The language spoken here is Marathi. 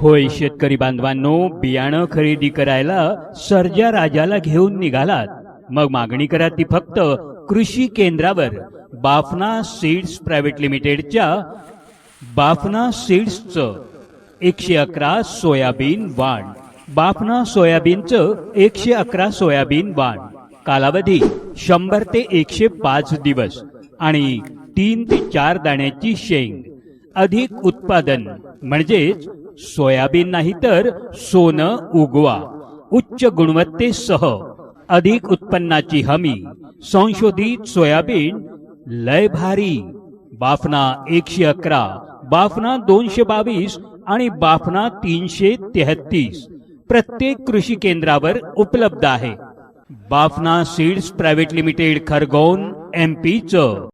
होय शेतकरी बांधवांनो बियाणं खरेदी करायला सर्जा राजाला घेऊन निघालात. मग मागणी करा ती फक्त कृषी केंद्रावर. बाफना सीड्स प्रायव्हेट लिमिटेडच्या बाफना सीड्सचं एकशे अकरा सोयाबीन वाण. बाफना सोयाबीनचं एकशे अकरा सोयाबीन वाण. कालावधी शंभर ते एकशे पाच दिवस आणि तीन ते चार दाण्याची शेंग. अधिक उत्पादन म्हणजेच सोयाबीन नाही तर सोनं उगवा. उच्च गुणवत्तेसह अधिक उत्पन्नाची हमी. संशोधित सोयाबीन लय भारी. बाफना एकशे अकरा बाफना दोनशे बावीस आणि बाफना तीनशे तेहतीस प्रत्येक कृषी केंद्रावर उपलब्ध आहे. Bafna seeds private limited Khargone M पीचं